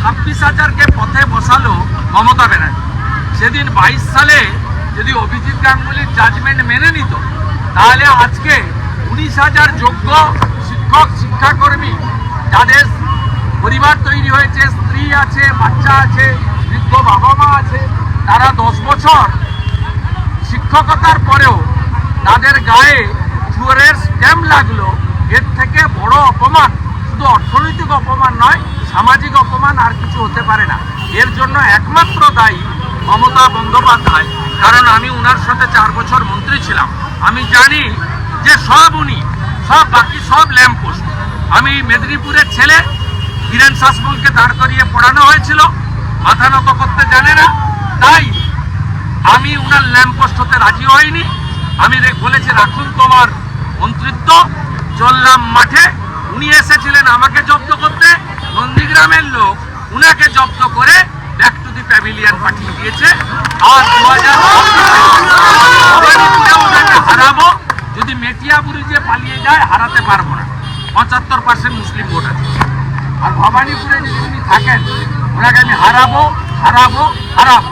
ছাব্বিশ হাজারকে পথে বসালো মমতা ব্যানার্জি। সেদিন বাইশ সালে যদি অভিজিৎ গাঙ্গুলির জাজমেন্ট মেনে নিত, তাহলে আজকে উনিশ হাজার যোগ্য শিক্ষক, শিক্ষাকর্মী, যাদের পরিবার তৈরি হয়েছে, স্ত্রী আছে, বাচ্চা আছে, বৃদ্ধ বাবা মা আছে, তারা দশ বছর শিক্ষকতার পরেও তাদের গায়ে চুয়ারের স্ট্যাম্প লাগল। এর থেকে বড় অপমান শুধু অর্থনৈতিক অপমান নয়, সামাজিক অপমান আর কিছু হতে পারে না। এর জন্য একমাত্র দায়ী মমতা বন্দ্যোপাধ্যায়। কারণ আমি উনার সাথে চার বছর মন্ত্রী ছিলাম। আমি জানি যে সব উনি, সব বাকি সব ল্যাম্পপোস্ট। আমি মেদিনীপুরের ছেলে, হিরেন শাসমলকে দাঁড় করিয়ে পড়ানো হয়েছিল। মাথা নত করতে জানে না। তাই আমি উনার ল্যাম্পপোস্ট হতে রাজি হইনি। আমি বলেছি, রাখুন তোমার মন্ত্রিত্ব। চললাম মাঠে। উনি এসেছিলেন আমাকে জব্দ করতে। নন্দীগ্রামের লোক উনাকে জব্দ করে ব্যাক টু দি প্যাভিলিয়ন পাঠিয়ে দিয়েছে। আর দু হাজার হারাবো। যদি মেটিয়াবুরি যে পালিয়ে যায়, হারাতে পারব না। পঁচাত্তর পার্সেন্ট মুসলিম ভোট আছে। আর ভবানীপুরে যদি উনি থাকেন, ওনাকে আমি হারাবো হারাবো হারাবো।